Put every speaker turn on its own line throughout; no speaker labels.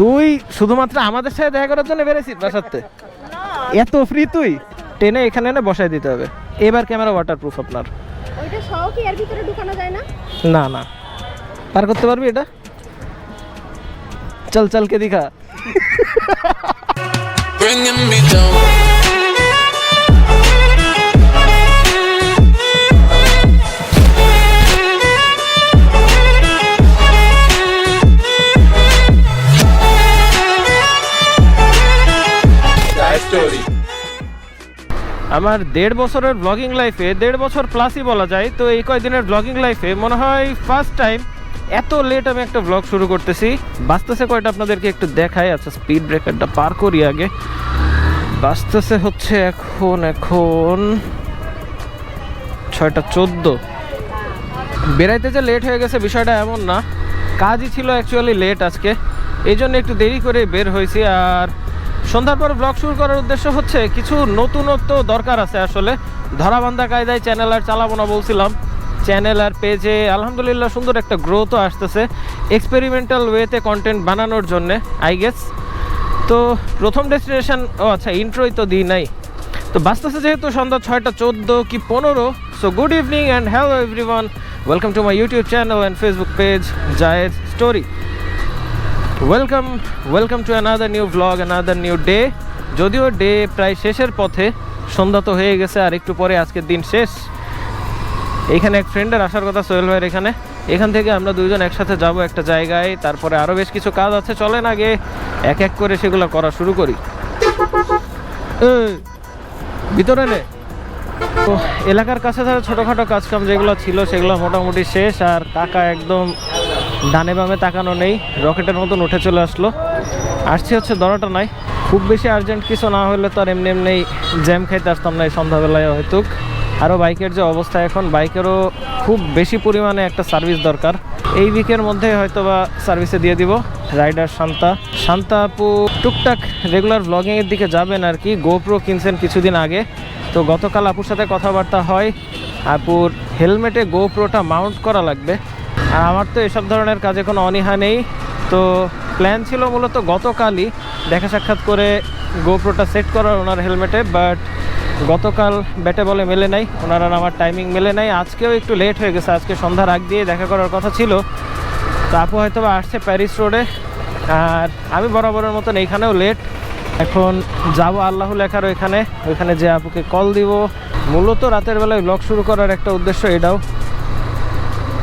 তুই শুধুমাত্র আমাদের সাথে দেখা করার জন্য বেরেছিস বাসাতে? এত ফ্রি তুই? টেনে এখানে এনে বসাই দিতে হবে। এবার ক্যামেরা ওয়াটারপ্রুফ আপনার।
ওইটা সহ কি এর ভিতরে ঢুকানো যায় না?
না না। পার করতে পারবি এটা? চল চল কে দিখা?
Bringing me down.
আমার দেড় বছরের ব্লগিং লাইফে দেড় বছর প্লাসই বলা যায়, তো এই কয়দিনের ব্লগিং লাইফে মনে হয় ফার্স্ট টাইম এত লেট আমি একটা ব্লগ শুরু করতেছি। বাঁচতেছে কয়টা আপনাদেরকে একটু দেখাই আচ্ছা স্পিড ব্রেকারটা পার করি আগে। বাঁচতেছে হচ্ছে এখন এখন ছয়টা চোদ্দ। বেড়াইতে যে লেট হয়ে গেছে বিষয়টা এমন না। কাজই ছিল অ্যাকচুয়ালি লেট আজকে। এই জন্য একটু দেরি করে বের হয়েছি, আর সন্ধ্যার পর ব্লগ শুরু করার উদ্দেশ্য হচ্ছে কিছু নতুনত্ব দরকার আছে আসলে। ধরাবান্ধা কায়দায় চ্যানেল আর চালাবো না বলছিলাম। চ্যানেল আর পেজে আলহামদুলিল্লাহ সুন্দর একটা গ্রোথও আসতেছে এক্সপেরিমেন্টাল ওয়েতে কন্টেন্ট বানানোর জন্যে আই গেস তো প্রথম ডেস্টিনেশন ও আচ্ছা ইন্ট্রোই তো দিই নাই। তো বাঁচতেছে যেহেতু সন্ধ্যা ছয়টা চোদ্দ কি পনেরো so good evening and hello everyone welcome to my YouTube channel and Facebook page Zayed story welcome welcome to another new blog another new day যদিও ডে প্রায় শেষের পথে, সন্ধ্যা তো হয়ে গেছে আর একটু পরে আজকের দিন শেষ। এইখানে এক ফ্রেন্ডের আসার কথা সোহেল ভাইয়ের এখানে। এখান থেকে আমরা দুজন একসাথে যাব একটা জায়গায়, তারপরে আরও বেশ কিছু কাজ আছে, চলেন আগে এক এক করে সেগুলো করা শুরু করি। ভিতরে নে। তো, এলাকার কাছে ধরো ছোটোখাটো কাজকাম যেগুলো ছিল, সেগুলো মোটামুটি শেষ আর কাকা একদম ডানে বামে তাকানো নেই, রকেটের মতন উঠে চলে আসলো। আসছে হচ্ছে দরটা নাই খুব বেশি আর্জেন্ট কিছু না হলে তো আর এমনি এমনি জ্যাম খাইতে আসতাম না এই সন্ধ্যাবেলায় হয়তো। আরও বাইকের যে অবস্থা এখন, বাইকেরও খুব বেশি পরিমাণে একটা সার্ভিস দরকার। এই উইকের মধ্যে হয়তো বা সার্ভিসে দিয়ে দিব। রাইডার শান্তা। শান্তা আপু টুকটাক রেগুলার ব্লগিংয়ের দিকে যাবেন আর কি। গোপ্রো কিনছেন কিছুদিন আগে। তো গতকাল আপুর সাথে কথাবার্তা হয়। আপুর হেলমেটে গোপ্রোটা মাউন্ট করা লাগবে। আর আমার তো এসব ধরনের কাজে কোনো অনীহা নেই। তো প্ল্যান ছিল মূলত গতকালই দেখা সাক্ষাৎ করে গোপ্রোটা সেট করার ওনার হেলমেটে বাট গতকাল ব্যাটে বলে মেলে নাই। ওনারা আমার টাইমিং মেলে নাই। আজকেও একটু লেট হয়ে গেছে। আজকে সন্ধ্যার আগ দিয়ে দেখা করার কথা ছিল। তো আপু হয়তো বা আসছে প্যারিস রোডে আর আমি বরাবরের মতন এইখানেও লেট এখন যাব আল্লাহ লেখার ওইখানে। ওইখানে যে আপুকে কল দিব। মূলত রাতের বেলায় ব্লগ শুরু করার একটা উদ্দেশ্য এটাও।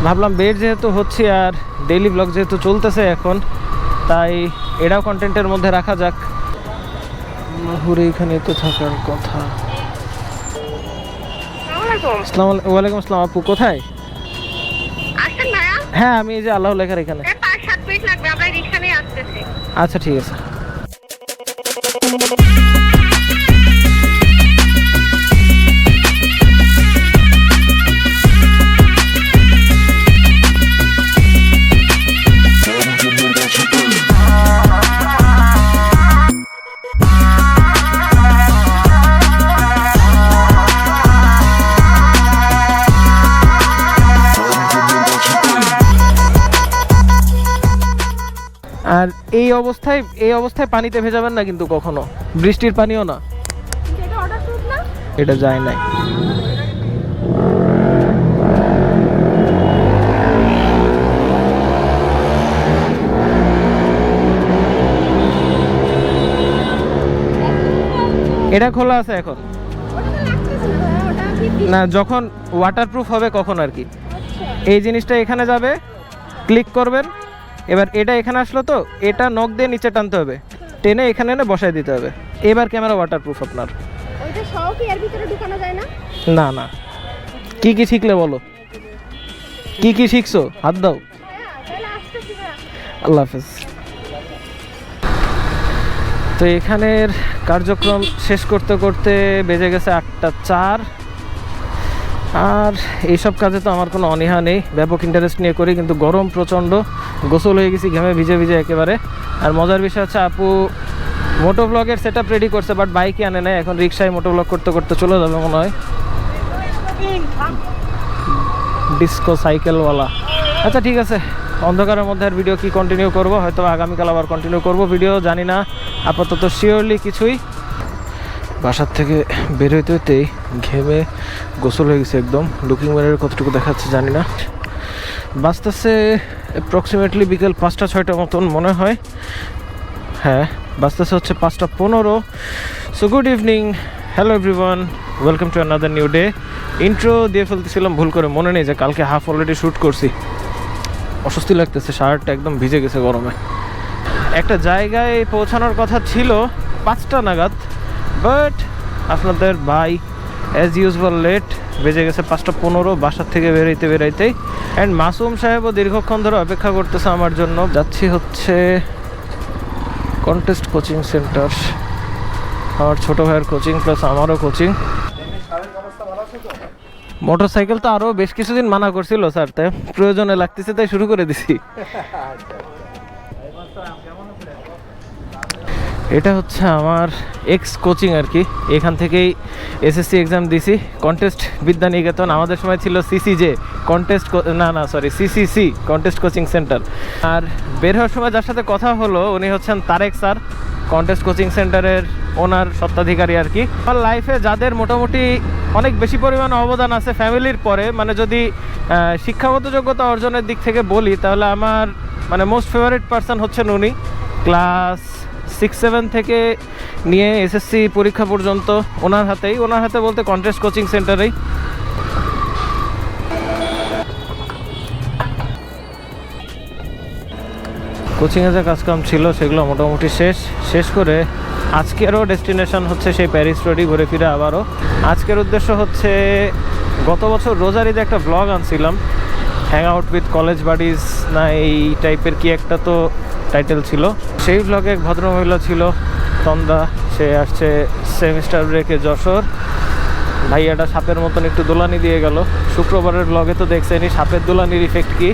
ভাবলাম বেড যেহেতু হচ্ছে আর ডেইলি ব্লগ যেহেতু চলতেছে এখন তাই এটাও কন্টেন্টের মধ্যে রাখা যাক। মাহুরে এখানে তো থাকার কথা। ওয়ালাইকুম আসসালাম আপু কোথায়? হ্যাঁ আমি এই যে আল্লাহ লেখার এখানে। আচ্ছা ঠিক আছে। অবস্থায় এই অবস্থায় পানিতে ভেজাবেন না কিন্তু কখনো। বৃষ্টির পানিও না।
এটা
যায় নাই। এটা খোলা আছে এখন।
না
যখন ওয়াটারপ্রুফ হবে কখন আর কি।
আচ্ছা।
এই জিনিসটা এখানে যাবে ক্লিক করবেন। এবার এটা এখানে আসলো তো এটা নখ দিয়ে নিচে টানতে হবে। টেনে এখানে এনে বসাই দিতে হবে। এবার ক্যামেরা ওয়াটারপ্রুফ আপনার।
ওইটা সহ কি এর ভিতরে ঢুকানো যায় না?
না না। কি কি শিখলে বলো? কি কি শিখছো? হাত দাও। আল্লাহ হাফেজ। তো এখানের কার্যক্রম শেষ করতে করতে বেজে গেছে আটটা চার। আর এইসব কাজে তো আমার কোনো অনীহা নেই। ব্যাপক ইন্টারেস্ট নিয়ে করি, কিন্তু গরম প্রচণ্ড, গোসল হয়ে গেছি, ঘেমে ভিজে ভিজে একেবারে। আর মজার বিষয় হচ্ছে, আপু মোটো ব্লগের সেট আপ রেডি করছে বাট বাইকে আনে নেয় এখন রিক্সায় মোটো ব্লগ করতে করতে চলে যাবে মনে হয়। ডিস্কো সাইকেলওয়ালা আচ্ছা ঠিক আছে। অন্ধকারের মধ্যে আর ভিডিও কি কন্টিনিউ করব? হয়তো আগামীকাল আবার কন্টিনিউ করব ভিডিও জানি না। আপাতত শিওরলি কিছুই বাসার থেকে বের হইতে হইতেই ঘেমে গোসল হয়ে গেছে একদম। লুকিং মিররের কতটুকু দেখাচ্ছে জানি না। বাঁচতেছে অ্যাপ্রক্সিমেটলি বিকেল পাঁচটা, ছয়টা মতন মনে হয়। হ্যাঁ বাঁচতেছে হচ্ছে পাঁচটা পনেরো। So good evening hello everyone welcome to another new day intro দিয়ে ফেলতেছিলাম, ভুল করে মনে নেই যে কালকে হাফ অলরেডি শ্যুট করছি। অস্বস্তি লাগতেছে, শার্টটা একদম ভিজে গেছে গরমে। একটা জায়গায় পৌঁছানোর কথা ছিল, পাঁচটা নাগাদ। বাট আপনাদের ভাই অ্যাজ ইউজুয়াল লেট বেজে গেছে পাঁচটা পনেরো, বাসার থেকে বেরোইতে বেরোইতেই। অ্যান্ড মাসুম সাহেবও দীর্ঘক্ষণ ধরে অপেক্ষা করতেছে আমার জন্য। যাচ্ছি হচ্ছে কন্টেস্ট কোচিং সেন্টার আমার ছোট ভাইয়ের কোচিং প্লাস আমারও কোচিং মোটর সাইকেল তো আরও বেশ কিছুদিন মানা করছিল স্যার তাই প্রয়োজনে লাগতেছে তাই শুরু করে দিছি। এটা হচ্ছে আমার এক্স কোচিং আর কি। এখান থেকেই এসএসসি এক্সাম দিছি। কন্টেস্ট বিদ্যানিকেতন আমাদের সময় ছিল সিসিজে কন্টেস্ট না না sorry CCC contest coaching centre আর বের হওয়ার সময় যার সাথে কথা হলো, উনি হচ্ছেন তারেক স্যার। কন্টেস্ট কোচিং সেন্টারের ওনার সত্ত্বাধিকারী আর কি। আমার লাইফে যাদের মোটামুটি অনেক বেশি পরিমাণ অবদান আছে ফ্যামিলির পরে মানে যদি শিক্ষাগত যোগ্যতা অর্জনের দিক থেকে বলি, তাহলে আমার মানে মোস্ট ফেভারিট পার্সন হচ্ছেন উনি। ক্লাস সিক্স সেভেন থেকে নিয়ে এসএসসি পরীক্ষা পর্যন্ত ওনার হাতেই, ওনার হাতে বলতে কন্টেস্ট কোচিং সেন্টারেই কোচিংয়ে যে কাজকাম ছিল, সেগুলো মোটামুটি শেষ। শেষ করে আজকেরও ডেস্টিনেশন হচ্ছে সেই প্যারিস রোডই ঘুরে ফিরে আবারও। আজকের উদ্দেশ্য হচ্ছে, গত বছর রোজারিতে একটা ব্লগ আনছিলাম। Hang out with college buddies না, এই টাইপের কি একটা তো টাইটেল ছিল। সেই ব্লগে এক ভদ্রমহিলা ছিল, তন্দা। সে আসছে সেমিস্টার ব্রেকে যশোর। ভাইয়াটা সাপের মতন একটু দোলানি দিয়ে গেল। শুক্রবারের ব্লগে তো দেখছেনি সাপের দোলানির ইফেক্ট কি?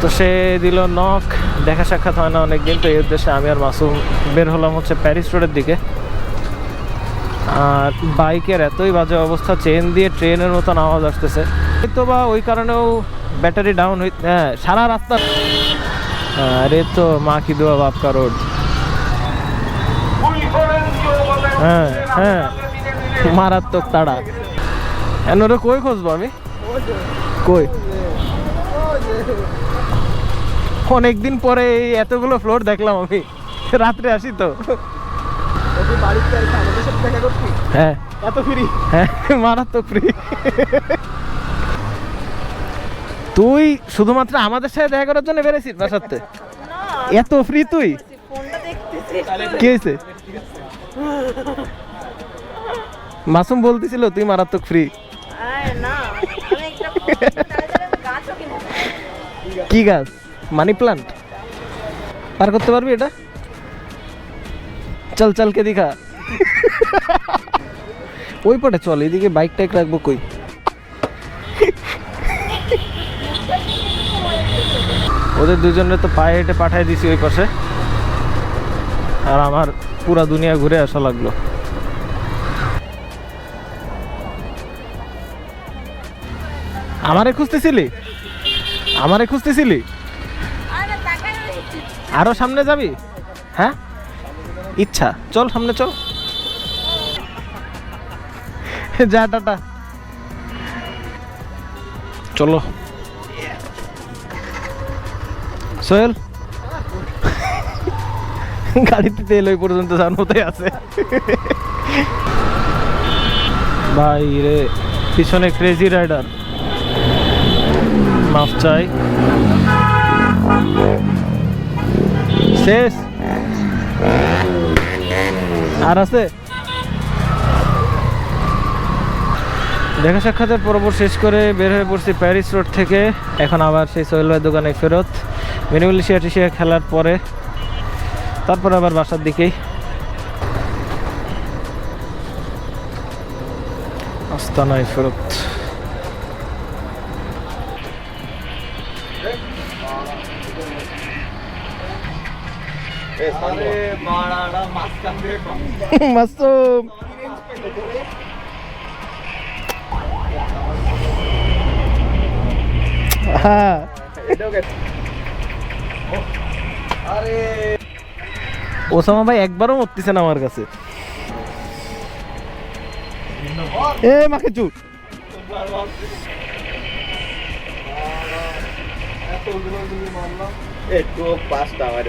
তো সে দিল নখ দেখা সাক্ষাৎ হয় না অনেকদিন, তো এই উদ্দেশ্যে আমি আর মাসুম বের হলাম হচ্ছে প্যারিস রোডের দিকে। আর বাইকের এতই বাজে অবস্থা চেন দিয়ে ট্রেনের মতন আওয়াজ আসতেছে। হয়তো বা ওই কারণেও ব্যাটারি ডাউন হই হ্যাঁ সারা রাস্তা আরে তো মা কি দোয়া বাপকা রোড হ্যাঁ হ্যাঁ মারাত্মক তাড়া। এন ওরে কই খুঁজবো আমি? কই? অনেকদিন পরে এই এতগুলো ফ্লোর দেখলাম আমি। রাত্রে আসি তো। হ্যাঁ।
এত ফ্রি
হ্যাঁ মারাত্মক ফ্রি তুই শুধুমাত্র আমাদের সাথে দেখা করার জন্য বেড়েছিস বাসাতে? এত ফ্রি তুই? কি হয়েছে? মাসুম বলতেছিল, তুই মারাত্মক ফ্রি কি গাছ? Money plant? পার করতে পারবি এটা? চল চল কে দিখা ওই পটে চল, এদিকে বাইক টাইক রাখব কই? ওদের দুজনের তো পায়ে হেঁটে পাঠাই দিছি ওই পাশে। আর আমার পুরা দুনিয়া ঘুরে আসা লাগল। আমারে খুঁজতেছিলি? আমারে খুঁজতেছিলি? আরও সামনে যাবি? হ্যাঁ? ইচ্ছা। চল সামনে চল। যা টাটা। চলো। সোহেল? গাড়িতে তেল ওই পর্যন্ত মতোই আছে। ভাই রে, পিছনে ক্রেজি রাইডার মাফ চাই। শেষ। আর আছে? দেখা সাক্ষাতের পর্ব শেষ করে বের হয়ে পড়ছি প্যারিস রোড থেকে। এখন আবার সেই সোহেল ভাই দোকানে ফেরত। মিনিমালিশিয়া টিশিয়া খেলার পরে তারপরে আবার বাসার দিকেই। আস্তানায় ফেরত। হ্যাঁ।
আরে
ওসামা ভাই একবারও মরতেছে না আমার কাছে। এ, মাকে চুপ।
একটু পাঁচটা আমার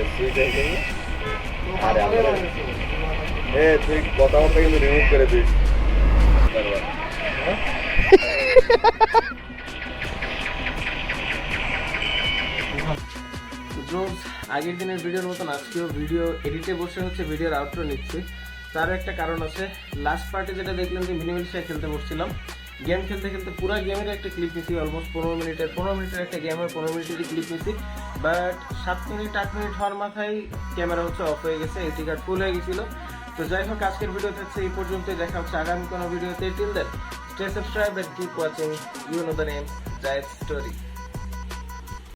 আরে এ, তুই কথাবার্তা কিন্তু রিমুভ করে দিস।
রোজ আগের দিনের ভিডিওর মতন আজকেও ভিডিও এডিটে বসে হচ্ছে ভিডিওর আউটরো নিচ্ছি। তার একটা কারণ আছে। লাস্ট পার্টে যেটা দেখলাম যে মিনিমিলিশে খেলতে বসছিলাম। গেম খেলতে খেলতে পুরো গেমের একটা ক্লিপ নিছি অলমোস্ট পনেরো মিনিটের পনেরো মিনিটের একটা গেমের পনেরো মিনিটেরই ক্লিপ নিছি। বাট সাত মিনিট, আট মিনিট হওয়ার মাথায় ক্যামেরা হচ্ছে অফ হয়ে গেছে এটি কার্ড ফুল হয়ে গেছিল। তো যাই হোক, আজকের ভিডিও হচ্ছে এই পর্যন্তই। দেখা হচ্ছে আগামী কোনো ভিডিওতে till then stay subscribe and keep watching you know the name Zayed story